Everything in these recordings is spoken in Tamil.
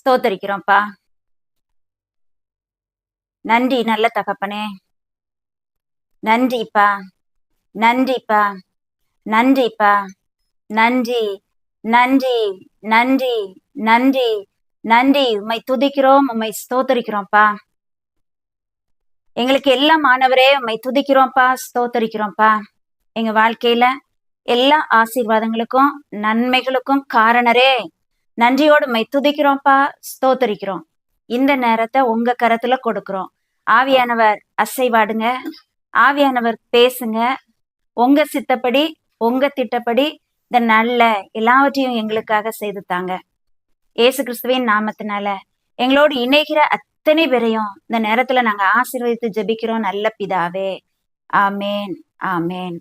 ஸ்தோத்தரிக்கிறோம்ப்பா. நன்றி நல்ல தகப்பனே. நன்றிப்பா. நன்றிப்பா. நன்றிப்பா. நன்றி நன்றி நன்றி நன்றி நன்றி. உம்மை துதிக்கிறோம் உம்மை ஸ்தோத்தரிக்கிறோம்ப்பா. எங்களுக்கு எல்லா மாணவரே உம்மை துதிக்கிறோம்ப்பா ஸ்தோத்தரிக்கிறோம்ப்பா. எங்க வாழ்க்கையில எல்லா ஆசீர்வாதங்களுக்கும் நன்மைகளுக்கும் காரணரே. நன்றியோடு மை துதிக்கிறோம்ப்பா ஸ்தோத்தரிக்கிறோம். இந்த நேரத்தை உங்க கரத்துல கொடுக்கிறோம். ஆவியானவர் அசைவாடுங்க. ஆவியானவர் பேசுங்க. உங்க சித்தப்படி உங்க திட்டப்படி இந்த நல்ல எல்லாவற்றையும் எங்களுக்காக செய்து தாங்க. ஏசு கிறிஸ்துவின் நாமத்தினால எங்களோடு இணைகிற அத்தனை பேரையும் இந்த நேரத்துல நாங்க ஆசீர்வதித்து ஜெபிக்கிறோம் நல்ல பிதாவே. ஆமேன் ஆமேன்.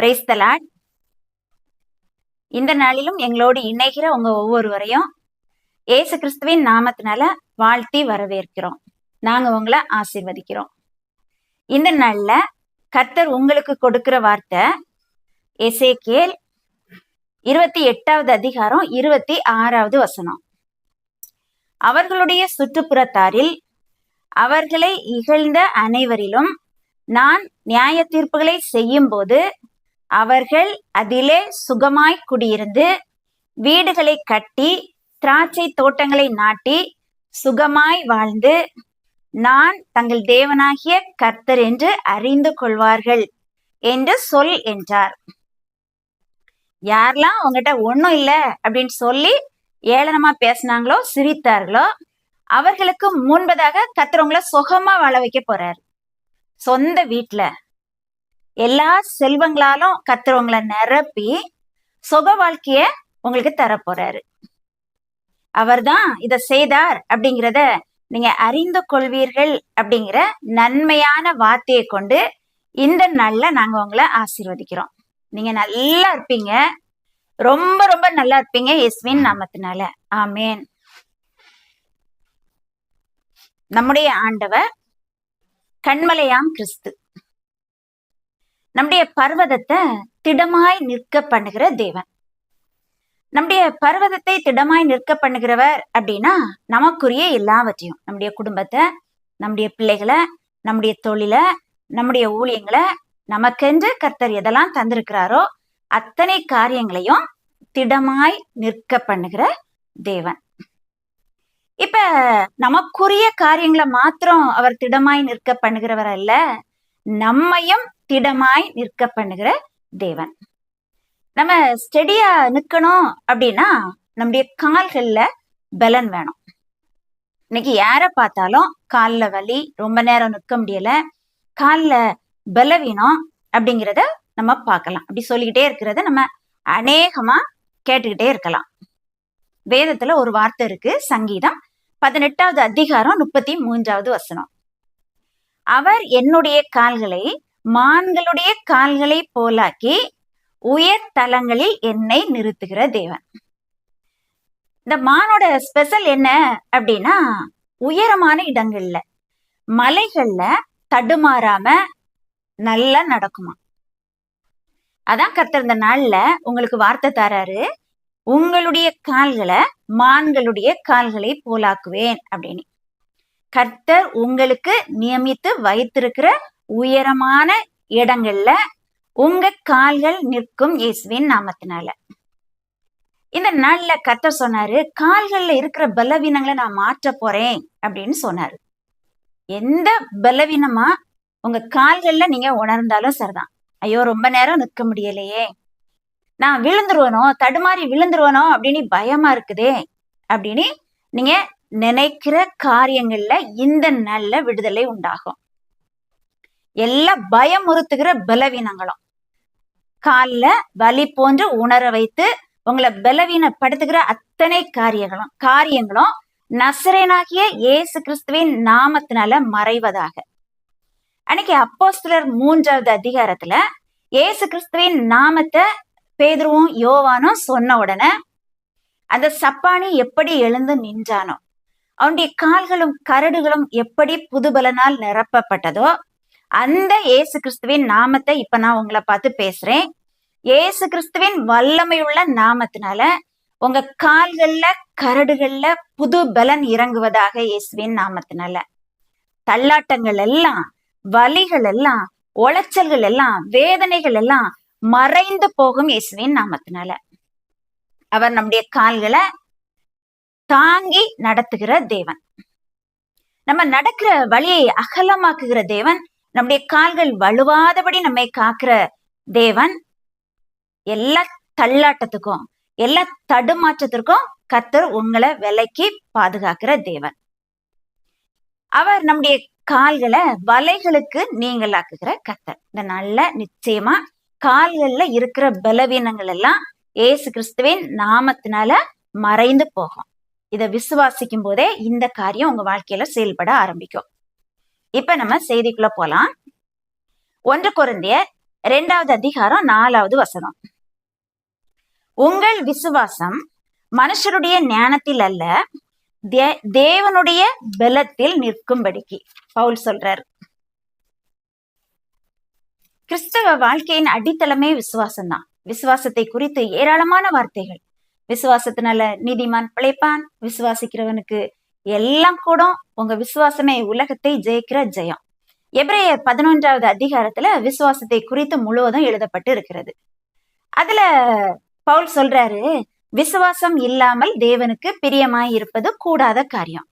பிரைஸ் தலாட் இந்த நாளிலும் எங்களோடு இணைகிற உங்க ஒவ்வொருவரையும் ஏசு கிறிஸ்துவின் நாமத்தினால வாழ்த்தி வரவேற்கிறோம். நாங்க உங்களை ஆசிர்வதிக்கிறோம். இந்த நாள்ல கர்த்தர் உங்களுக்கு கொடுக்கிற வார்த்தை எசேக்கேல் இருபத்தி எட்டாவது அதிகாரம் இருபத்தி ஆறாவது வசனம். அவர்களுடைய சுற்றுப்புறத்தாரில் அவர்களை இகழ்ந்த அனைவரிலும் நான் நியாய தீர்ப்புகளை செய்யும் போது அவர்கள் அதிலே சுகமாய் குடியிருந்து வீடுகளை கட்டி திராட்சை தோட்டங்களை நாட்டி சுகமாய் வாழ்ந்து நான் தங்கள் தேவனாகிய கர்த்தர் என்று அறிந்து கொள்வார்கள் என்று சொல் என்றார். யாரெல்லாம் உங்ககிட்ட ஒண்ணும் இல்ல அப்படின்னு சொல்லி ஏளனமா பேசினாங்களோ சிரித்தார்களோ அவர்களுக்கு முன்பதாக கத்துறவங்கள சுகமா வாழ வைக்க போறாரு. சொந்த வீட்டுல எல்லா செல்வங்களாலும் கத்துறவங்களை நிரப்பி சுக வாழ்க்கைய உங்களுக்கு தரப்போறாரு. போறாரு அவர்தான் இத செய்தார் அப்படிங்கிறத நீங்க அறிந்து கொள்வீர்கள் அப்படிங்கிற நன்மையான வார்த்தையை கொண்டு இந்த நாள்ல நாங்க உங்களை ஆசீர்வதிக்கிறோம். நீங்க நல்லா இருப்பீங்க. ரொம்ப ரொம்ப நல்லா இருப்பீங்க எஸ்வின் நாமத்தினால. ஆமேன். நம்முடைய ஆண்டவர் கண்மலையாம் கிறிஸ்து. நம்முடைய பர்வதத்தை திடமாய் நிற்க பண்ணுகிற தேவன். நம்முடைய பர்வதத்தை திடமாய் நிற்க பண்ணுகிறவர் அப்படின்னா நமக்குரிய எல்லாவற்றையும் நம்முடைய குடும்பத்தை நம்முடைய பிள்ளைகளை நம்முடைய தொழிலை நம்முடைய ஊழியங்களை நமக்கென்று கர்த்தர் எதெல்லாம் தந்திருக்கிறாரோ அத்தனை காரியங்களையும் திடமாய் நிற்க பண்ணுகிற தேவன். இப்ப நமக்குரிய காரியங்களை மாத்திரம் அவர் திடமாய் நிற்க பண்ணுகிறவர் அல்ல நம்மையும் திடமாய் நிற்க பண்ணுகிற தேவன். நம்ம ஸ்டெடியா நிக்கணும் அப்படின்னா நம்முடைய கால்கள்ல பலன் வேணும். இன்னைக்கு யார பார்த்தாலும் காலில் வலி ரொம்ப நேரம் நிற்க முடியல காலில் பலவீனம் அப்படிங்கிறத நம்ம பார்க்கலாம். அப்படி சொல்லிக்கிட்டே இருக்கிறத நம்ம அநேகமா கேட்டுக்கிட்டே இருக்கலாம். வேதத்துல ஒரு வார்த்தை இருக்கு சங்கீதம் பதினெட்டாவது அதிகாரம் முப்பத்தி மூன்றாவது வசனம். அவர் என்னுடைய கால்களை மான்களுடைய கால்களை போலாக்கி உயர் தலங்களில் என்னை நிறுத்துகிற தேவன். இந்த மானோட ஸ்பெஷல் என்ன அப்படின்னா உயரமான இடங்கள்ல மலைகள்ல தடுமாறாம நல்லா நடக்குமா அதான் கர்த்தர் இந்த நாள்ல உங்களுக்கு வார்த்தை தராரு. உங்களுடைய கால்களை மான்களுடைய கால்களை போலாக்குவேன் அப்படின்னு. கர்த்தர் உங்களுக்கு நியமித்து வைத்திருக்கிற உயரமான இடங்கள்ல உங்க கால்கள் நிற்கும் இயேசுவின் நாமத்தினால. இந்த நாள்ல கத்த சொன்னாரு கால்கள்ல இருக்கிற பலவீனங்களை நான் மாற்ற போறேன் அப்படின்னு சொன்னாரு. எந்த பலவீனமா உங்க கால்கள்ல நீங்க உணர்ந்தாலும் சரிதான். ஐயோ ரொம்ப நேரம் நிற்க முடியலையே. நான் விழுந்துருவனோ? தடுமாறி விழுந்துருவனோ? அப்படின்னு பயமா இருக்குதே அப்படின்னு நீங்க நினைக்கிற காரியங்கள்ல இந்த நல்ல விடுதலை உண்டாகும். எல்லா பயமுறுத்துகிற பலவீனங்களும். கால்ல வலி போன்று உணர வைத்து உங்களை பலவீனப்படுத்துகிற அத்தனை காரியங்களும் காரியங்களும் நசரேனாகிய இயேசு கிறிஸ்துவின் நாமத்தினால மறைவதாக. அன்னைக்கு அப்போஸ்தலர் மூன்றாவது அதிகாரத்துல இயேசு கிறிஸ்துவின் நாமத்தை பேதுருவும் யோவானும் சொன்ன உடனே அந்த சப்பானி எப்படி எழுந்து நின்றானோ அவனுடைய கால்களும் கரடுகளும் எப்படி புதுபலனால் நிரப்பப்பட்டதோ அந்த இயேசு கிறிஸ்துவின் நாமத்தை இப்ப நான் உங்களை பார்த்து பேசுறேன். இயேசு கிறிஸ்துவின் வல்லமையுள்ள நாமத்தினால உங்க கால்கள்ல கரடுகள்ல புது பலன் இறங்குவதாக இயேசுவின் நாமத்தினால. தள்ளாட்டங்கள் எல்லாம் வலிகள் எல்லாம் உளைச்சல்கள் எல்லாம் வேதனைகள் எல்லாம் மறைந்து போகும் இயேசுவின் நாமத்தினால. அவர் நம்முடைய கால்களை தாங்கி நடத்துகிற தேவன். நம்ம நடக்கிற வழியை அகலமாக்குகிற தேவன் நம்முடைய கால்கள் வலுவாதபடி நம்மை காக்கிற தேவன் எல்லா தள்ளாட்டத்துக்கும் எல்லா தடுமாற்றத்திற்கும் கத்தர் உங்களை விலைக்கு பாதுகாக்கிற தேவன். அவர் நம்முடைய கால்களை வலைகளுக்கு நீங்களாக்குகிற கத்தர் இந்த நல்ல நிச்சயமா கால்கள்ல இருக்கிற பலவீனங்கள் எல்லாம் ஏசு கிறிஸ்துவின் நாமத்தினால மறைந்து போகும். இத விசுவாசிக்கும் போதே இந்த காரியம் உங்க வாழ்க்கையில செயல்பட ஆரம்பிக்கும். இப்ப நம்ம செய்திக்குள்ள போலாம். ஒன்று குருந்திய இரண்டாவது அதிகாரம் நாலாவது வசனம். உங்கள் விசுவாசம் மனுஷருடைய ஞானத்தில் அல்ல தே- தேவனுடைய பலத்தில் நிற்கும்படிக்கு பவுல் சொல்றாரு. கிறிஸ்தவ வாழ்க்கையின் அடித்தளமே விசுவாசம்தான். விசுவாசத்தை குறித்து ஏராளமான வார்த்தைகள். விசுவாசத்தினால நீதிமான் பிழைப்பான் விசுவாசிக்கிறவனுக்கு எல்லாம் கூட உங்க விசுவாசமே உலகத்தை ஜெயிக்கிற ஜெயம். எப்ரேயர் பதினொன்றாவது அதிகாரத்துல விசுவாசத்தை குறித்து முழுவதும் எழுதப்பட்டு இருக்கிறது. அதுல பவுல் சொல்றாரு விசுவாசம் இல்லாமல் தேவனுக்கு பிரியமாய் இருப்பது கூடாத காரியம்.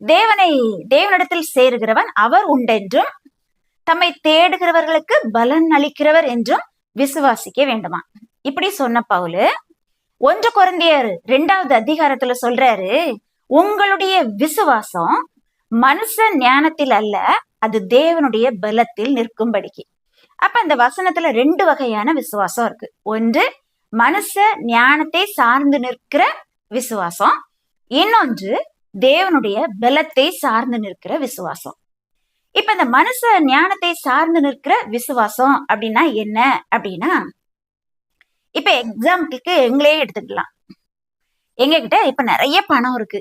தேவனை தேவனிடத்தில் சேருகிறவன் அவர் உண்டென்றும் தம்மை தேடுகிறவர்களுக்கு பலன் அளிக்கிறவர் என்றும் விசுவாசிக்க வேண்டுமா இப்படி சொன்ன பவுலு ஒன்று குழந்தையர் ரெண்டாவது அதிகாரத்துல சொல்றாரு உங்களுடைய விசுவாசம் மனுஷ ஞானத்தில் அல்ல அது தேவனுடைய பலத்தில் நிற்கும்படிக்கு. அப்ப அந்த வசனத்துல ரெண்டு வகையான விசுவாசம் இருக்கு. ஒன்று மனுஷ ஞானத்தை சார்ந்து நிற்கிற விசுவாசம். இன்னொன்று தேவனுடைய பலத்தை சார்ந்து நிற்கிற விசுவாசம். இப்ப இந்த மனுஷ ஞானத்தை சார்ந்து நிற்கிற விசுவாசம் அப்படின்னா என்ன? அப்படின்னா இப்ப எக்ஸாம்பிளுக்கு எங்களே எடுத்துக்கலாம். எங்க கிட்ட இப்ப நிறைய பணம் இருக்கு.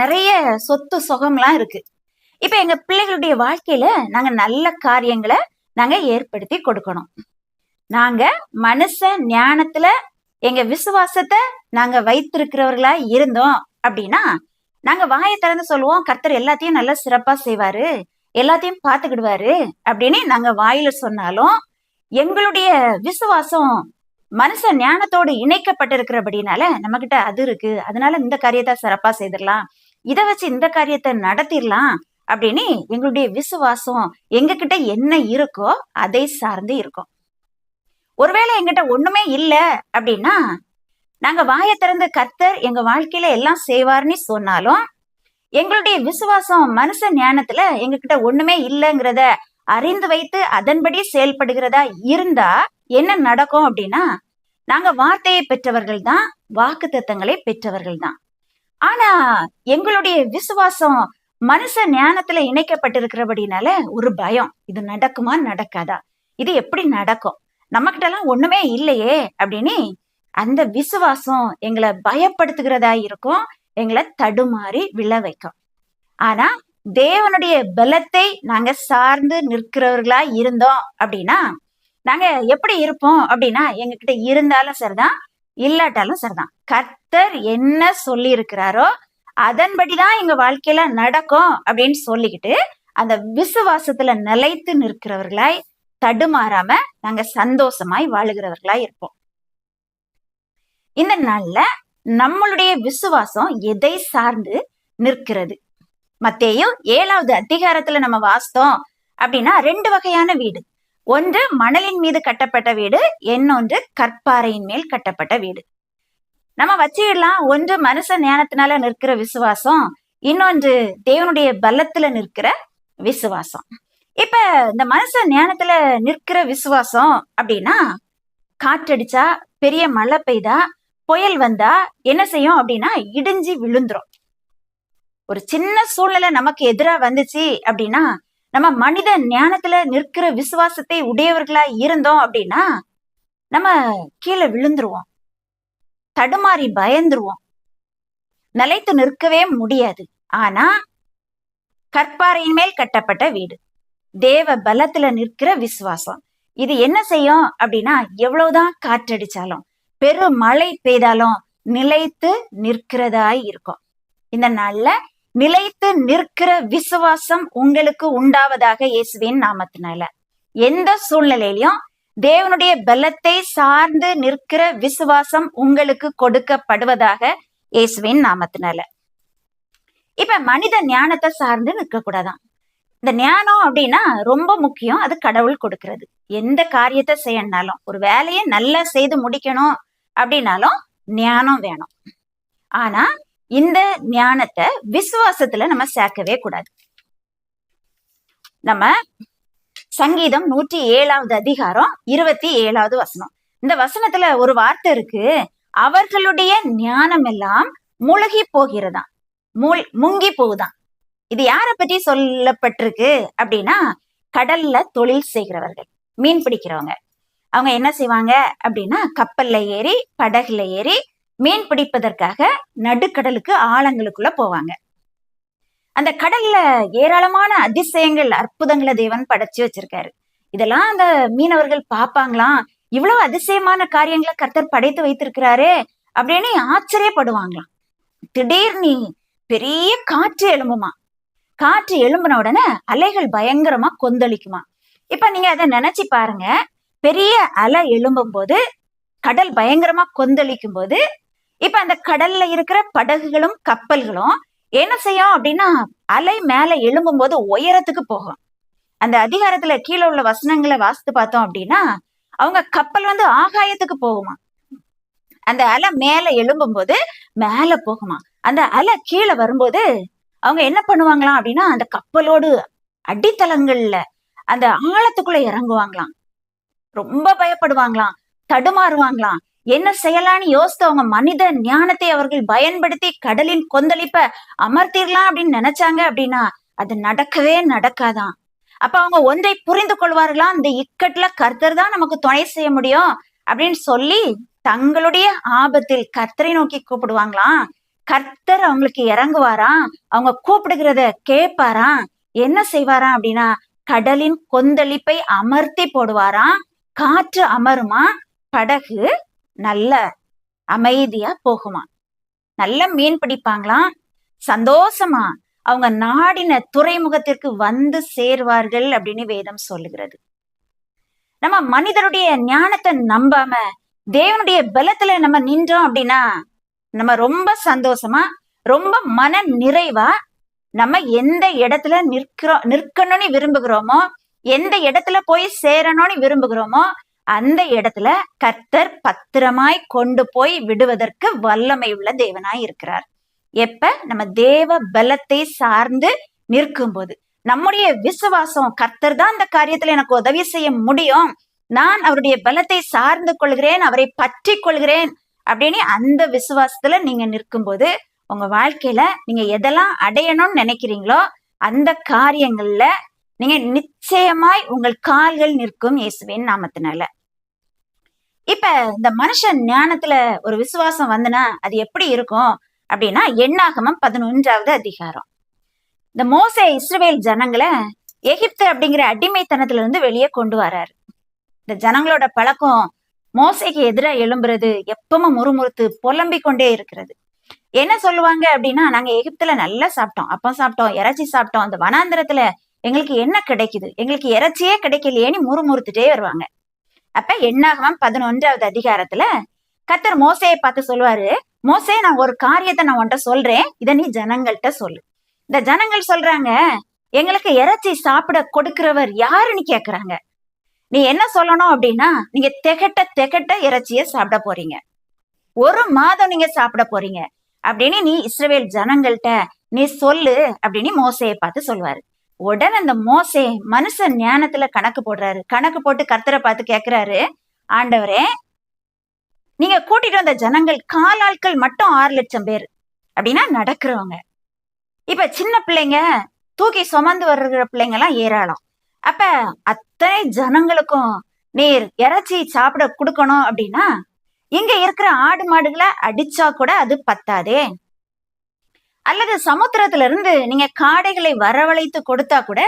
நிறைய சொத்து சுகம்லாம் இருக்கு. இப்ப எங்க பிள்ளைகளுடைய வாழ்க்கையில நாங்க நல்ல காரியங்களை நாங்க ஏற்படுத்தி கொடுக்கணும். நாங்க மனுஷ ஞானத்துல எங்க விசுவாசத்தை நாங்க வைத்திருக்கிறவர்களா இருந்தோம் அப்படின்னா நாங்க வாயை திறந்து சொல்லுவோம் கர்த்தர் எல்லாத்தையும் நல்லா சிறப்பா செய்வாரு எல்லாத்தையும் பார்த்துக்கிடுவாரு அப்படின்னு நாங்க வாயில சொன்னாலும் எங்களுடைய விசுவாசம் மனுஷ ஞானத்தோடு இணைக்கப்பட்டிருக்கிறபடினால நம்ம கிட்ட அது இருக்கு. அதனால இந்த காரியத்தை சிறப்பா செய்திடலாம். இதை வச்சு இந்த காரியத்தை நடத்திடலாம் அப்படின்னு எங்களுடைய விசுவாசம் எங்ககிட்ட என்ன இருக்கோ அதை சார்ந்து இருக்கும். ஒருவேளை எங்கிட்ட ஒண்ணுமே இல்லை அப்படின்னா நாங்க வாயை திறந்த கர்த்தர் எங்க வாழ்க்கையில எல்லாம் செய்வார்னு சொன்னாலும் எங்களுடைய விசுவாசம் மனுஷ ஞானத்துல எங்ககிட்ட ஒண்ணுமே இல்லைங்கிறத அறிந்து வைத்து அதன்படி செயல்படுகிறதா இருந்தா என்ன நடக்கும் அப்படின்னா நாங்க வார்த்தையை பெற்றவர்கள் தான் வாக்கு தத்தங்களை பெற்றவர்கள் தான் ஆனா எங்களுடைய விசுவாசம் மனுஷ ஞானத்துல இணைக்கப்பட்டிருக்கிறபடினால ஒரு பயம். இது நடக்குமா? நடக்காதா? இது எப்படி நடக்கும்? நம்ம கிட்ட எல்லாம் ஒண்ணுமே இல்லையே அப்படின்னு அந்த விசுவாசம் எங்களை பயப்படுத்துகிறதா இருக்கும். எங்களை தடுமாறி விழ வைக்கும். ஆனா தேவனுடைய பலத்தை நாங்க சார்ந்து நிற்கிறவர்களா இருந்தோம் அப்படின்னா நாங்க எப்படி இருப்போம் அப்படின்னா எங்ககிட்ட இருந்தாலும் சரிதான். இல்லாட்டாலும் சரிதான். கர்த்தர் என்ன சொல்லி இருக்கிறாரோ அதன்படிதான் எங்க வாழ்க்கையில நடக்கும் அப்படின்னு சொல்லிக்கிட்டு அந்த விசுவாசத்துல நிலைத்து நிற்கிறவர்களாய் தடுமாறாம நாங்க சந்தோஷமாய் வாழுகிறவர்களாய் இருப்போம். இந்த நாள்ல நம்மளுடைய விசுவாசம் எதை சார்ந்து நிற்கிறது? மத்தேயும் ஏழாவது அதிகாரத்துல நம்ம வாசித்தோம் அப்படின்னா ரெண்டு வகையான வீடு. ஒன்று மணலின் மீது கட்டப்பட்ட வீடு. இன்னொன்று கற்பாறையின் மேல் கட்டப்பட்ட வீடு. நம்ம வச்சிடலாம். ஒன்று மனுஷ ஞானத்தினால நிற்கிற விசுவாசம். இன்னொன்று தேவனுடைய பலத்துல நிற்கிற விசுவாசம். இப்ப இந்த மனுஷ ஞானத்துல நிற்கிற விசுவாசம் அப்படின்னா காற்றடிச்சா பெரிய மழை பெய்தா புயல் வந்தா என்ன செய்யும் அப்படின்னா இடிஞ்சு விழுந்துரும். ஒரு சின்ன சூழ்நிலை நமக்கு எதிரா வந்துச்சு அப்படின்னா நம்ம மனித ஞானத்துல நிற்கிற விசுவாசத்தை உடையவர்களா இருந்தோம் அப்படின்னா நம்ம கீழே விழுந்துருவோம். தடுமாறி பயந்துருவோம். நிலைத்து நிற்கவே முடியாது. ஆனா கற்பாறையின் மேல் கட்டப்பட்ட வீடு தேவ பலத்துல நிற்கிற விசுவாசம். இது என்ன செய்யும் அப்படின்னா எவ்வளவுதான் காற்றடிச்சாலும் பெரும் மழை பெய்தாலும் நிலைத்து நிற்கிறதாய் இருக்கும். இந்த நாள்ல நிலைத்து நிற்கிற விசுவாசம் உங்களுக்கு உண்டாவதாக இயேசுவின் நாமத்தினால. எந்த சூழ்நிலையிலும் தேவனுடைய பலத்தை சார்ந்து நிற்கிற விசுவாசம் உங்களுக்கு கொடுக்கப்படுவதாக இயேசுவின் நாமத்தினால. இப்ப மனித ஞானத்தை சார்ந்து நிற்க கூடாதான் இந்த ஞானம் அப்படின்னா ரொம்ப முக்கியம் அது கடவுள் கொடுக்கிறது. எந்த காரியத்தை செய்யணும்னாலும் ஒரு வேலையை நல்லா செய்து முடிக்கணும் அப்படின்னாலும் ஞானம் வேணும். ஆனா இந்த ஞானத்தை விசுவாசத்துல நம்ம சேர்க்கவே கூடாது. நம்ம சங்கீதம் நூற்றி ஏழாவது அதிகாரம் இருபத்தி ஏழாவது வசனம். இந்த வசனத்துல ஒரு வார்த்தை இருக்கு. அவர்களுடைய ஞானம் எல்லாம் முழுகி போகிறதாம். மூல் முங்கி போகுதான் இது யார பற்றி சொல்லப்பட்டிருக்கு அப்படின்னா கடல்ல தொழில் செய்கிறவர்கள் மீன் பிடிக்கிறவங்க. அவங்க என்ன செய்வாங்க அப்படின்னா கப்பல்ல ஏறி படகுல ஏறி மீன் பிடிப்பதற்காக நடுக்கடலுக்கு ஆழங்களுக்குள்ள போவாங்க. அந்த கடல்ல ஏராளமான அதிசயங்கள் அற்புதங்களை தேவன் படைச்சு வச்சிருக்காரு. இதெல்லாம் அந்த மீனவர்கள் பார்ப்பாங்களாம் இவ்வளவு அதிசயமான காரியங்களை கர்த்தர் படைத்து வைத்திருக்கிறாரே அப்படின்னு ஆச்சரியப்படுவாங்களாம். திடீர்னு பெரிய காற்று எழும்புமா? காற்று எழும்பின உடனே அலைகள் பயங்கரமா கொந்தளிக்குமா? இப்ப நீங்க அதை நினைச்சு பாருங்க. பெரிய அலை எழும்பும் போது கடல் பயங்கரமா கொந்தளிக்கும் போது இப்ப அந்த கடல்ல இருக்கிற படகுகளும் கப்பல்களும் என்ன செய்யும் அப்படின்னா அலை மேல எழும்பும் போது உயரத்துக்கு போகும். அந்த அதிகாரத்துல கீழே உள்ள வசனங்களை வாசித்து பார்த்தோம் அப்படின்னா அவங்க கப்பல் வந்து ஆகாயத்துக்கு போகுமா? அந்த அலை மேல எழும்பும் போது மேல போகுமா? அந்த அலை கீழே வரும்போது அவங்க என்ன பண்ணுவாங்களாம் அப்படின்னா அந்த கப்பலோடு அடித்தளங்கள்ல அந்த ஆழத்துக்குள்ள இறங்குவாங்களாம். ரொம்ப பயப்படுவாங்களாம் தடுமாறுவாங்களாம். என்ன செய்யலாம்னு யோசித்து அவங்க மனித ஞானத்தை அவர்கள் பயன்படுத்தி கடலின் கொந்தளிப்ப அமர்த்திடலாம் அப்படின்னு நினைச்சாங்க அப்படின்னா அது நடக்கவே நடக்காதான். அப்ப அவங்க ஒன்றை புரிந்து கொள்வார்களா? இந்த இக்கட்டுல கர்த்தர் தான் நமக்கு துணை செய்ய முடியும் அப்படின்னு சொல்லி தங்களுடைய ஆபத்தில் கர்த்தரை நோக்கி கூப்பிடுவாங்களாம். கர்த்தர் அவங்களுக்கு இறங்குவாராம். அவங்க கூப்பிடுகிறத கேட்பாராம். என்ன செய்வாராம் அப்படின்னா கடலின் கொந்தளிப்பை அமர்த்தி போடுவாராம். காற்று அமருமா? படகு நல்ல அமைதியா போகுமா நல்ல மீன் பிடிப்பாங்களாம். சந்தோஷமா அவங்க நாடின துறைமுகத்திற்கு வந்து சேர்வார்கள் அப்படின்னு வேதம் சொல்லுகிறது. நம்ம மனிதருடைய ஞானத்தை நம்பாம தேவனுடைய பலத்துல நம்ம நின்றோம் அப்படின்னா நம்ம ரொம்ப சந்தோஷமா ரொம்ப மன நிறைவா நம்ம எந்த இடத்துல நிற்கிறோம் நிற்கணும்னு விரும்புகிறோமோ எந்த இடத்துல போய் சேரணும்னு விரும்புகிறோமோ அந்த இடத்துல கர்த்தர் பத்திரமாய் கொண்டு போய் விடுவதற்கு வல்லமை உள்ள தேவனாய் இருக்கிறார். எப்ப? நம்ம தேவ பலத்தை சார்ந்து நிற்கும் போது நம்முடைய விசுவாசம் கர்த்தர் தான் அந்த காரியத்துல எனக்கு உதவி செய்ய முடியும். நான் அவருடைய பலத்தை சார்ந்து கொள்கிறேன் அவரை பற்றி கொள்கிறேன் அப்படின்னு அந்த விசுவாசத்துல நீங்க நிற்கும் போது உங்க வாழ்க்கையில நீங்க எதெல்லாம் அடையணும்னு நினைக்கிறீங்களோ அந்த காரியங்கள்ல நீங்க நிச்சயமாய் உங்கள் கால்கள் நிற்கும் இயேசுவின் நாமத்தினால. இப்ப இந்த மனுஷன் ஞானத்துல ஒரு விசுவாசம் வந்துனா அது எப்படி இருக்கும்? அப்படின்னா எண்ணாகமம் பதினொன்றாவது அதிகாரம். இந்த மோசே இஸ்ரவேல் ஜனங்களை எகிப்து அப்படிங்கிற அடிமைத்தனத்துல இருந்து வெளியே கொண்டு வராரு. இந்த ஜனங்களோட பழக்கம் மோசைக்கு எதிராக எழும்புறது எப்பவும் முறுமுறுத்து புலம்பிக் கொண்டே இருக்கிறது. என்ன சொல்லுவாங்க அப்படின்னா நாங்க எகிப்துல நல்லா சாப்பிட்டோம் அப்பம் சாப்பிட்டோம் இறைச்சி சாப்பிட்டோம் அந்த வனாந்திரத்துல எங்களுக்கு என்ன கிடைக்குது? எங்களுக்கு இறைச்சியே கிடைக்கலையேன்னு முறுமுறுத்துட்டே வருவாங்க. அப்ப எண்ணாகமம் பதினொன்றாவது அதிகாரத்துல கத்தர் மோசையை பார்த்து சொல்லுவாரு மோசே நான் ஒரு காரியத்தை நான் உன்ட்ட சொல்றேன். இதை நீ ஜனங்கள்கிட்ட சொல்லு. இந்த ஜனங்கள் சொல்றாங்க எங்களுக்கு இறைச்சி சாப்பிட கொடுக்கிறவர் யாருன்னு கேக்குறாங்க. நீ என்ன சொல்லணும் அப்படின்னா நீங்க திகட்ட திகட்ட இறைச்சிய சாப்பிட போறீங்க. ஒரு மாதம் நீங்க சாப்பிட போறீங்க. அப்படின்னு நீ இஸ்ரவேல் ஜனங்கள்கிட்ட நீ சொல்லு. அப்படின்னு மோசையை பார்த்து சொல்லுவாரு. உடனே அந்த மோசே மனுஷன் ஞானத்துல கணக்கு போடுறாரு. கணக்கு போட்டு கர்த்தரை பார்த்து கேக்குறாரு. ஆண்டவரே நீங்க கூட்டிட்டு வந்த ஜனங்கள் காலாட்கள் மட்டும் ஆறு லட்சம் பேர் அப்படின்னா நடக்கிறவங்க. இப்ப சின்ன பிள்ளைங்க தூக்கி சுமந்து வர்ற பிள்ளைங்க எல்லாம் ஏராளம். அப்ப அத்தனை ஜனங்களுக்கும் நீர் இறைச்சி சாப்பிட கொடுக்கணும் அப்படின்னா இங்க இருக்கிற ஆடு மாடுகளை அடிச்சா கூட அது பத்தாதே. அல்லது சமுத்திரத்துல இருந்து நீங்க காடைகளை வரவழைத்து கொடுத்தா கூட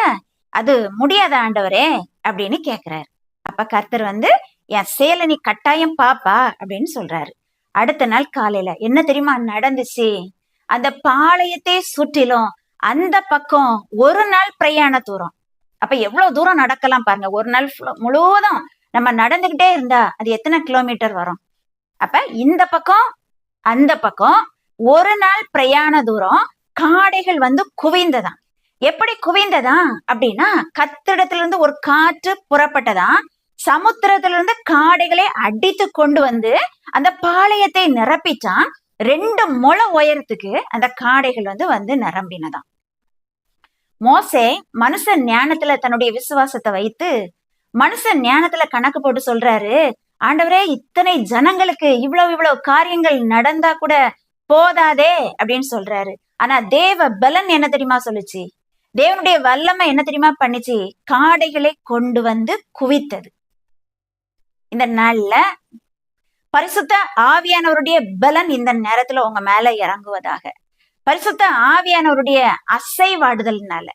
அது முடியாத ஆண்டவரே அப்படின்னு கேக்குறாரு. அப்ப கர்த்தர் வந்து என் சேலை நீ கட்டாயம் பாப்பா அப்படின்னு சொல்றாரு. அடுத்த நாள் காலையில என்ன தெரியுமா நடந்துச்சு? அந்த பாளையத்தை சுற்றிலும் அந்த பக்கம் ஒரு நாள் பிரயாண தூரம். அப்ப எவ்வளவு தூரம் நடக்கலாம் பாருங்க. ஒரு நாள் முழுவதும் நம்ம நடந்துகிட்டே இருந்தா அது எத்தனை கிலோமீட்டர் வரும்? அப்ப இந்த பக்கம் அந்த பக்கம் ஒரு நாள் பிரயாண தூரம் காடைகள் வந்து குவிந்ததாம். எப்படி குவிந்ததா அப்படின்னா கத்திடத்துல இருந்து ஒரு காற்று புறப்பட்டதா சமுத்திரத்துல இருந்து காடைகளை அடித்து கொண்டு வந்து அந்த பாளையத்தை நிரப்பிச்சான் ரெண்டு முளை உயரத்துக்கு அந்த காடைகள் வந்து வந்து நிரம்பினதாம். மோசே மனுஷன் ஞானத்துல தன்னுடைய விசுவாசத்தை வைத்து மனுஷன் ஞானத்துல கணக்கு போட்டு சொல்றாரு ஆண்டவரே இத்தனை ஜனங்களுக்கு இவ்வளவு இவ்வளவு காரியங்கள் நடந்தா கூட போதாதே அப்படின்னு சொல்றாரு. ஆனா தேவ பலன் என்ன தெரியுமா சொல்லுச்சு? தேவனுடைய வல்லமை என்ன தெரியுமா பண்ணுச்சு? காடைகளை கொண்டு வந்து குவித்தது. இந்த நாள்ல பரிசுத்த ஆவியானவருடைய பலன் இந்த நேரத்துல உங்க மேல இறங்குவதாக. பரிசுத்த ஆவியானவருடைய அசைவாடுதல்னால.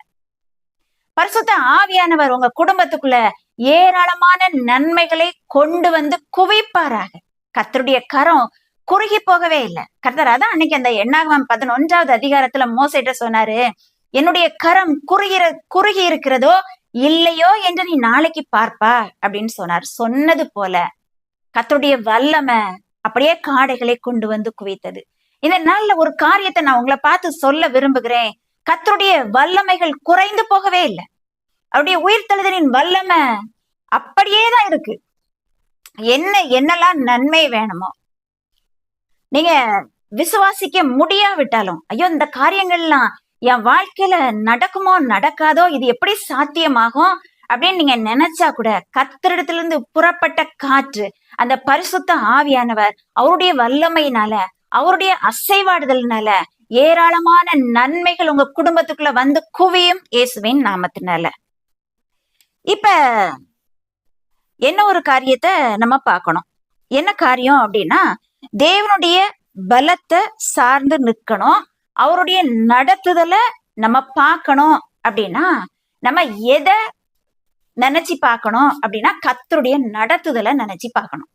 பரிசுத்த ஆவியானவர் உங்க குடும்பத்துக்குள்ள ஏராளமான நன்மைகளை கொண்டு வந்து குவிப்பாராக. கத்தருடைய கரம் குறுகி போகவே இல்லை. கர்த்தர் அதான் அன்னைக்கு அந்த எண்ணாகமம் பதினொன்றாவது அதிகாரத்துல மோசிட்ட சொன்னாரு என்னுடைய கரம் குறுகிற குறுகி இருக்கிறதோ இல்லையோ என்று நீ நாளைக்கு பார்ப்பா அப்படின்னு சொன்னார். சொன்னது போல கத்தருடைய வல்லமை அப்படியே காடைகளை கொண்டு வந்து குவித்தது. இந்த நாள்ல ஒரு காரியத்தை நான் உங்களை பார்த்து சொல்ல விரும்புகிறேன். கத்தருடைய வல்லமைகள் குறைந்து போகவே இல்லை. அவருடைய உயிர்த்தெழுதலின் வல்லமை அப்படியே தான் இருக்கு. என்ன என்னெல்லாம் நன்மை வேணுமோ நீங்க விசுவாசிக்க முடியாவிட்டாலும் ஐயோ இந்த காரியங்கள்லாம் என் வாழ்க்கையில நடக்குமோ நடக்காதோ இது எப்படி சாத்தியமாகும் அப்படின்னு நீங்க நினைச்சா கூட கத்திரிடத்துல இருந்து புறப்பட்ட காற்று அந்த பரிசுத்த ஆவியானவர் அவருடைய வல்லமையினால அவருடைய அசைவாடுதல்னால ஏராளமான நன்மைகள் உங்க குடும்பத்துக்குள்ள வந்து குவியும் இயேசுவின் நாமத்தினால. இப்ப என்ன ஒரு காரியத்தை நம்ம பார்க்கணும்? என்ன காரியம் அப்படின்னா தேவனுடைய பலத்தை சார்ந்து நிற்கணும். அவருடைய நடத்துதலை நம்ம பார்க்கணும் அப்படின்னா நம்ம எதை நினைச்சு பார்க்கணும் அப்படின்னா கத்தருடைய நடத்துதலை நினைச்சு பார்க்கணும்.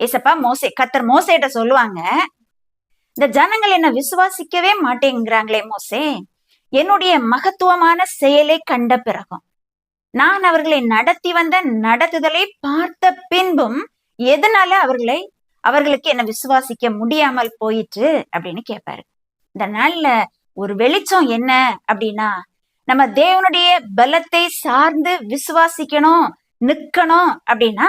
ஏசப்பா மோசே கத்தர் மோசேட்ட சொல்லுவாங்க இந்த ஜனங்கள் என்ன விசுவாசிக்கவே மாட்டேங்கிறாங்களே மோசே. என்னுடைய மகத்துவமான செயலை கண்ட பிறகும் நான் அவர்களை நடத்தி வந்த நடத்துதலை பார்த்த பின்பும் எதனால அவர்களை அவர்களுக்கு என்ன விசுவாசிக்க முடியாமல் போயிற்று அப்படின்னு கேட்பாரு இந்த நாள்ல ஒரு வெளிச்சம் என்ன அப்படின்னா நம்ம தேவனுடைய பலத்தை சார்ந்து விசுவாசிக்கணும் நிக்கணும் அப்படின்னா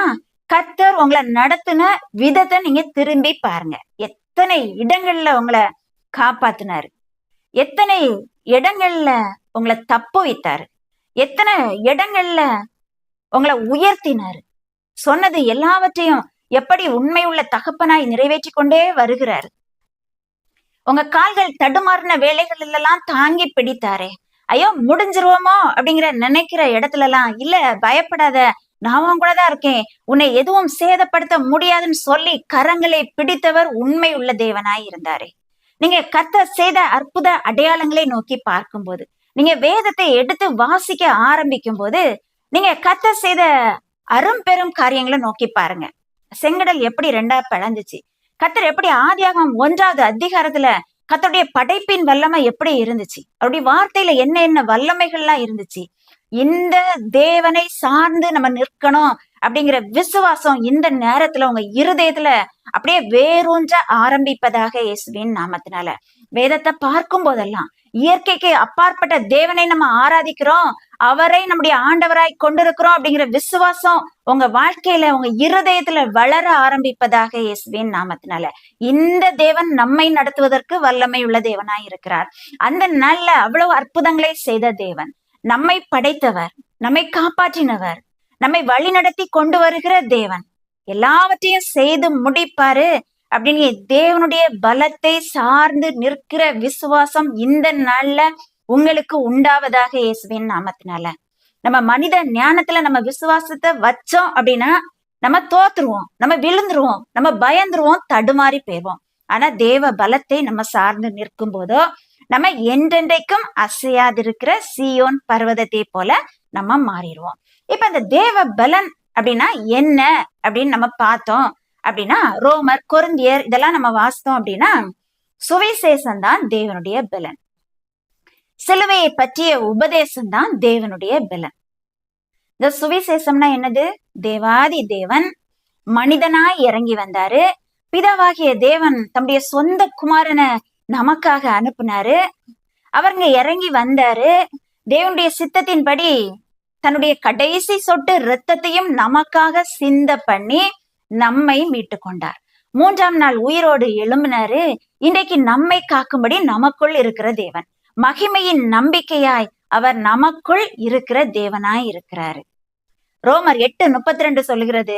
கத்தர் உங்களை நடத்தின விதத்தை நீங்க திரும்பி பாருங்க. எத்தனை இடங்கள்ல உங்களை காப்பாத்தினாரு? எத்தனை இடங்கள்ல உங்களை தப்பு வைத்தாரு? எத்தனை இடங்கள்ல உங்களை உயர்த்தினாரு? சொன்னது எல்லாவற்றையும் எப்படி உண்மை உள்ள தகப்பனாய் நிறைவேற்றி கொண்டே வருகிறாரு. உங்க கால்கள் தடுமாறின வேலைகள் எல்லாம் தாங்கி பிடித்தாரே. ஐயோ முடிஞ்சிருவோமோ அப்படிங்கிற நினைக்கிற இடத்துல எல்லாம் இல்ல பயப்படாத. நான் கூட தான் இருக்கேன். உன்னை எதுவும் சேதப்படுத்த முடியாதுன்னு சொல்லி கரங்களை பிடித்தவர் உண்மை உள்ள தேவனாய் இருந்தாரே. நீங்க கத்த செய்த அற்புத அடையாளங்களை நோக்கி பார்க்கும்போது நீங்க வேதத்தை எடுத்து வாசிக்க ஆரம்பிக்கும் போது நீங்க கத்த செய்த அரும்பெரும் காரியங்களை நோக்கி பாருங்க. செங்கடல் எப்படி ரெண்டா பிளந்துச்சு கர்த்தர் எப்படி ஆதியாகம் ஒன்றாவது அதிகாரத்துல கத்தருடைய படைப்பின் வல்லமை எப்படி இருந்துச்சு? அவருடைய வார்த்தையில என்ன என்ன வல்லமைகள்லாம் இருந்துச்சு? இந்த தேவனை சார்ந்து நம்ம நிற்கணும் அப்படிங்கிற விசுவாசம் இந்த நேரத்துல உங்க இருதயத்துல அப்படியே வேரூன்ற ஆரம்பிப்பதாக இயேசுவின் நாமத்தினால. வேதத்தை பார்க்கும் போதெல்லாம் இயற்கைக்கு அப்பாற்பட்ட தேவனை நம்ம ஆராதிக்கிறோம். அவரை நம்முடைய ஆண்டவராய் கொண்டிருக்கிறோம் அப்படிங்கிற விசுவாசம் உங்க வாழ்க்கையில உங்க இருதயத்துல வளர ஆரம்பிப்பதாக இயேசுவின் நாமத்தினால. இந்த தேவன் நம்மை நடத்துவதற்கு வல்லமை உள்ள தேவனாய் இருக்கிறார். அந்த நாள்ல அவ்வளவு அற்புதங்களை செய்த தேவன் நம்மை படைத்தவர் நம்மை காப்பாற்றினவர் நம்மை வழி நடத்தி கொண்டு வருகிற தேவன் எல்லாவற்றையும் செய்து முடிப்பாரு அப்படின்னு தேவனுடைய பலத்தை சார்ந்து நிற்கிற விசுவாசம் இந்த நாள்ல உங்களுக்கு உண்டாவதாக இயேசுவின் நாமத்தினால. நம்ம மனித ஞானத்துல நம்ம விசுவாசத்தை வச்சோம் அப்படின்னா நம்ம தோத்துருவோம் நம்ம விழுந்துருவோம் நம்ம பயந்துருவோம் தடுமாறி போயிடுவோம். ஆனா தேவ பலத்தை நம்ம சார்ந்து நிற்கும் போதோ நம்ம என்றென்றைக்கும் அசையாதிருக்கிற சியோன் பர்வதத்தை போல நம்ம மாறிடுவோம். இப்ப அந்த தேவ பலன் அப்படின்னா என்ன அப்படின்னு நம்ம பார்த்தோம் அப்படின்னா ரோமர் கொருந்தியர் இதெல்லாம் நம்ம வாசித்தோம் அப்படின்னா சுவிசேஷம் தான் தேவனுடைய பலன். சிலுவையை பற்றிய உபதேசம் தான் தேவனுடைய பலன் இந்த சுவிசேஷம்னா என்னது? தேவாதி தேவன் மனிதனாய் இறங்கி வந்தாரு. பிதாவாகிய தேவன் தம்முடைய சொந்த குமாரனை நமக்காக அனுப்புனாரு. அவருங்க இறங்கி வந்தாரு. தேவனுடைய சித்தத்தின்படி தன்னுடைய கடைசி சொட்டு இரத்தத்தையும் நமக்காக சிந்த பண்ணி நம்மை மீட்டு கொண்டார். மூன்றாம் நாள் உயிரோடு எழும்பினாரு. இன்றைக்கு நம்மை காக்கும்படி நமக்குள் இருக்கிற தேவன். மகிமையின் நம்பிக்கையாய் அவர் நமக்குள் இருக்கிற தேவனாய் இருக்கிறாரு. ரோமர் எட்டு முப்பத்தி ரெண்டு சொல்லுகிறது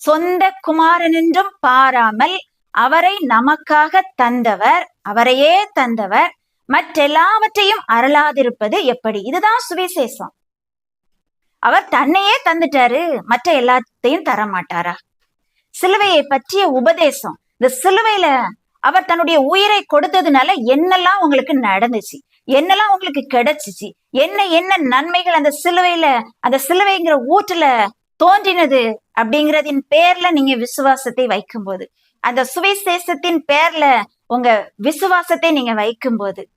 சொந்த குமாரனென்றும் பாராமல் அவரை நமக்காக தந்தவர் அவரையே தந்தவர் மற்றெல்லாவற்றையும் அருளாதிருப்பது எப்படி? இதுதான் சுவிசேஷம். அவர் தன்னையே தந்துட்டாரு மற்ற எல்லாத்தையும் தர மாட்டாரா சிலுவையை பற்றிய உபதேசம். இந்த சிலுவையில அவர் தன்னுடைய உயிரை கொடுத்ததுனால என்னெல்லாம் உங்களுக்கு நடந்துச்சு? என்னெல்லாம் உங்களுக்கு கிடைச்சிச்சு? என்ன என்ன நன்மைகள் அந்த சிலுவையில அந்த சிலுவைங்கிற ஊற்றுல தோன்றினது அப்படிங்கறதின் பேர்ல நீங்க விசுவாசத்தை வைக்கும்போது அந்த சுவிசேஷத்தின் பேர்ல உங்க விசுவாசத்தை நீங்க வைக்கும்போது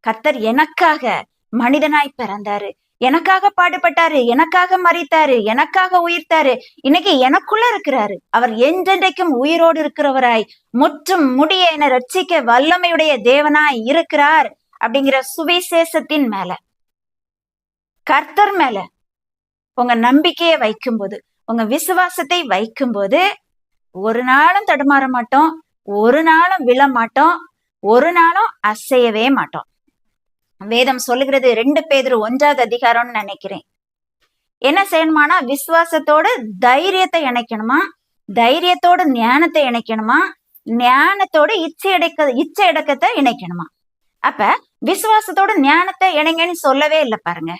கர்த்தர் எனக்காக மனிதனாய் பிறந்தாரு. எனக்காக பாடுபட்டாரு எனக்காக மறித்தாரு எனக்காக உயிர்த்தாரு. இன்னைக்கு எனக்குள்ள இருக்கிறாரு. அவர் என்றென்றைக்கும் உயிரோடு இருக்கிறவராய் முற்றும் முடிய என ரட்சிக்க வல்லமையுடைய தேவனாய் இருக்கிறார். அப்படிங்கிற சுவிசேஷத்தின் மேல கர்த்தர் மேல உங்க நம்பிக்கையை வைக்கும்போது உங்க விசுவாசத்தை வைக்கும்போது ஒரு நாளும் தடுமாற மாட்டோம் ஒரு நாளும் விழ மாட்டோம் ஒரு நாளும் அசையவே மாட்டோம். வேதம் சொல்லுகிறது ரெண்டு பேர் ஒன்றாவது அதிகாரம்னு நினைக்கிறேன். என்ன செய்யணுமானா விசுவாசத்தோட தைரியத்தை இணைக்கணுமா? தைரியத்தோட ஞானத்தை இணைக்கணுமா? ஞானத்தோட இச்சை அடக்க இச்சை அடக்கத்தை இணைக்கணுமா? அப்ப விசுவாசத்தோட ஞானத்தை இணைங்கன்னு சொல்லவே இல்லை பாருங்க.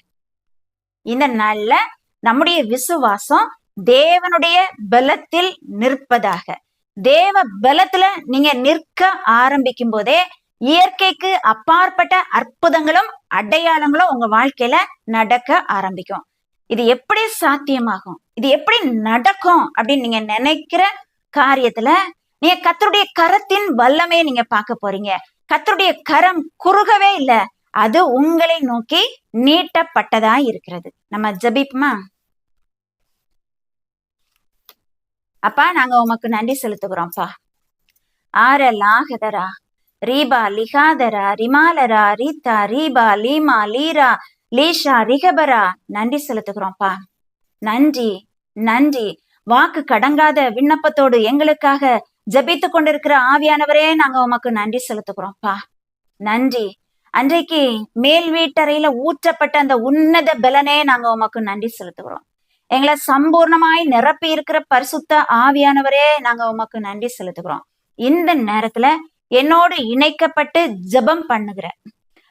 இந்த நாள்ல நம்முடைய விசுவாசம் தேவனுடைய பலத்தில் நிற்பதாக. தேவ பலத்துல நீங்க நிற்க ஆரம்பிக்கும் போதே இயற்கைக்கு அப்பாற்பட்ட அற்புதங்களும் அடையாளங்களும் உங்க வாழ்க்கையில நடக்க ஆரம்பிக்கும். இது எப்படி சாத்தியமாகும்? இது எப்படி நடக்கும் அப்படின்னு நீங்க நினைக்கிற காரியத்துல நீங்க கத்தருடைய கரத்தின் வல்லமையை நீங்க பார்க்க போறீங்க. கத்தருடைய கரம் குறுகவே இல்ல. அது உங்களை நோக்கி நீட்டப்பட்டதா இருக்கிறது. நம்ம ஜபிப்புமா? அப்பா நாங்க உமக்கு நன்றி செலுத்துகிறோம்ப்பா. ஆர லாகதரா ரீபா லிகாதரா ரிமாலரா ரீதா ரீபா லீமா லீரா லீஷா ரிகபரா நன்றி செலுத்துகிறோம்ப்பா. நன்றி நன்றி. வாக்கு கடங்காத விண்ணப்பத்தோடு எங்களுக்காக ஜபித்து கொண்டிருக்கிற ஆவியானவரே நாங்க உமக்கு நன்றி செலுத்துகிறோம்ப்பா நன்றி. அன்றைக்கு மேல் வீட்டறையில ஊற்றப்பட்ட அந்த உன்னத பலனே நாங்க உமக்கு நன்றி செலுத்துகிறோம். எங்களை சம்பூர்ணமாய் நிரப்பி இருக்கிற பரிசுத்த ஆவியானவரே நாங்க உமக்கு நன்றி செலுத்துகிறோம். இந்த நேரத்துல என்னோடு இணைக்கப்பட்டு ஜெபம் பண்ணுகிற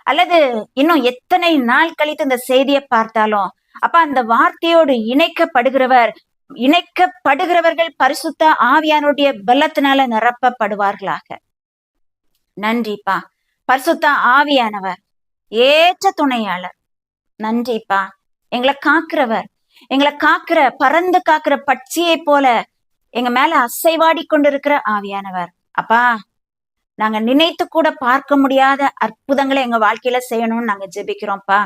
அல்லது இன்னும் எத்தனை நாள் கழித்து இந்த செய்தியை பார்த்தாலும் அப்ப அந்த வார்த்தையோடு இணைக்கப்படுகிறவர் இணைக்கப்படுகிறவர்கள் பரிசுத்த ஆவியானுடைய பலத்தினால நிரப்பப்படுவார்களாக. நன்றிப்பா. பரிசுத்த ஆவியானவர் ஏற்ற துணையாளர். நன்றிப்பா. எங்களை காக்குறவர் எங்களை காக்குற பறந்து காக்குற பட்சியை போல எங்க மேல அசைவாடி கொண்டிருக்கிற ஆவியானவர். அப்பா நாங்க நினைத்து கூட பார்க்க முடியாத அற்புதங்களை எங்க வாழ்க்கையில செய்யணும்னு நாங்க ஜெபிக்கிறோம்ப்பா.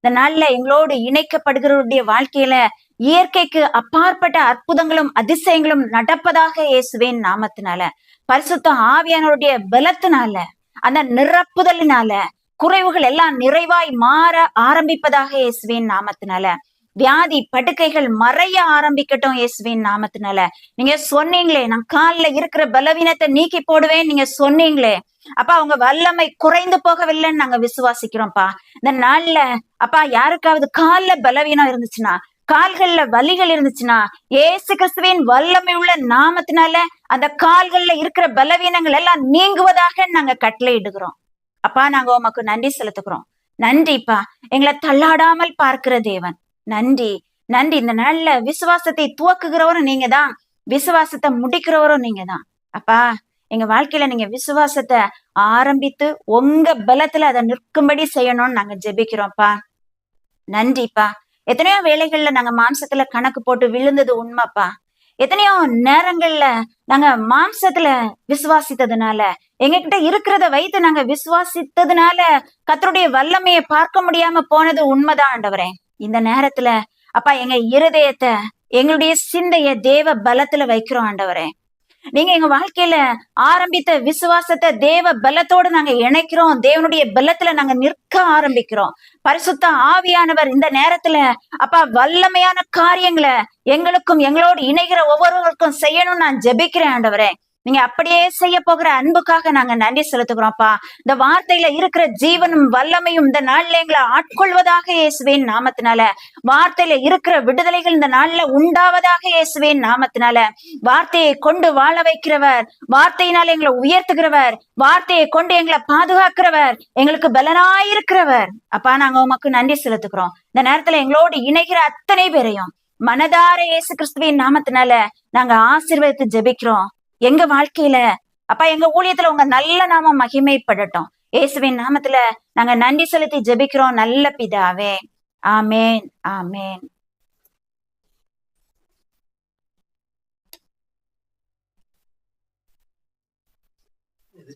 இந்த நாள்ல எங்களோடு இணைக்கப்படுகிறவருடைய வாழ்க்கையில இயற்கைக்கு அப்பாற்பட்ட அற்புதங்களும் அதிசயங்களும் நடப்பதாக இயேசுவேன் நாமத்தினால பரிசுத்த ஆவியானவருடைய பலத்தினால அந்த நிரப்புதலினால குறைவுகள் எல்லாம் நிறைவாய் மாற ஆரம்பிப்பதாக இயேசுவேன் நாமத்தினால வியாதி படுக்கைகள் மறைய ஆரம்பிக்கட்டும் இயேசுவின் நாமத்தினால. நீங்க சொன்னீங்களே நான் காலில் இருக்கிற பலவீனத்தை நீக்கி போடுவேன் நீங்க சொன்னீங்களே. அப்பா அவங்க வல்லமை குறைந்து போகவில்லைன்னு நாங்க விசுவாசிக்கிறோம்ப்பா. இந்த நாள்ல அப்பா யாருக்காவது கால்ல பலவீனம் இருந்துச்சுன்னா கால்கள்ல வலிகள் இருந்துச்சுன்னா ஏசு கிறிஸ்துவின் வல்லமை உள்ள நாமத்தினால அந்த கால்கள்ல இருக்கிற பலவீனங்கள் எல்லாம் நீங்குவதாக நாங்க கட்டளையிடுகிறோம் அப்பா நாங்க உமக்கு நன்றி செலுத்துக்கிறோம் நன்றிப்பா எங்களை தள்ளாடாமல் பார்க்கிற தேவன். நன்றி. நன்றி. இந்த நாள்ல விசுவாசத்தை துவக்குகிறவரும் நீங்க தான் விசுவாசத்தை முடிக்கிறவரும் நீங்க தான் அப்பா எங்க வாழ்க்கையில நீங்க விசுவாசத்தை ஆரம்பித்து உங்க பலத்துல அதை நிற்கும்படி செய்யணும்னு நாங்க ஜெபிக்கிறோம்ப்பா நன்றிப்பா எத்தனையோ வேலைகள்ல நாங்க மாம்சத்துல கணக்கு போட்டு விழுந்தது உண்மைப்பா. எத்தனையோ நேரங்கள்ல நாங்க மாம்சத்துல விசுவாசித்ததுனால எங்ககிட்ட இருக்கிறத வைத்து நாங்க விசுவாசித்ததுனால கத்தருடைய வல்லமையை பார்க்க முடியாம போனது உண்மைதான் ஆண்டவரே. இந்த நேரத்துல அப்பா எங்க இருதயத்தை எங்களுடைய சிந்தைய தேவ பலத்துல வைக்கிறோம் ஆண்டவரே. நீங்க எங்க வாழ்க்கையில ஆரம்பித்த விசுவாசத்தை தேவ பலத்தோடு நாங்க இணைக்கிறோம். தேவனுடைய பலத்துல நாங்க நிற்க ஆரம்பிக்கிறோம். பரிசுத்த ஆவியானவர் இந்த நேரத்துல அப்பா வல்லமையான காரியங்களை எங்களுக்கும் எங்களோடு இணைகிற ஒவ்வொருவருக்கும் செய்யணும்னு நான் ஜெபிக்கிறேன் ஆண்டவரே. நீங்க அப்படியே செய்ய போகிற அன்புக்காக நாங்க நன்றி செலுத்துகிறோம்ப்பா இந்த வார்த்தையில இருக்கிற ஜீவனும் வல்லமையும் இந்த நாள்ல எங்களை ஆட்கொள்வதாக இயேசுவேன் நாமத்தினால வார்த்தையில இருக்கிற விடுதலைகள் இந்த நாள்ல உண்டாவதாக இயேசுவேன் நாமத்தினால வார்த்தையை கொண்டு வாழ வைக்கிறவர் வார்த்தையினால எங்களை உயர்த்துகிறவர் வார்த்தையை கொண்டு எங்களை பாதுகாக்கிறவர் எங்களுக்கு பலனாயிருக்கிறவர். அப்பா நாங்க உமக்கு நன்றி செலுத்துக்கிறோம் இந்த நேரத்துல எங்களோடு இணைகிற அத்தனை பேரையும் மனதார இயேசு கிறிஸ்துவின் நாமத்தினால நாங்க ஆசீர்வதித்து ஜெபிக்கிறோம். எங்க வாழ்க்கையில அப்பா எங்க ஊழியத்துல உங்க நல்ல நாம மகிமைப்படட்டும். இயேசுவின் நாமத்துல நாங்க நன்றி செலுத்தி ஜெபிக்கிறோம். நல்ல பிதாவே. ஆமேன். ஆமேன். எது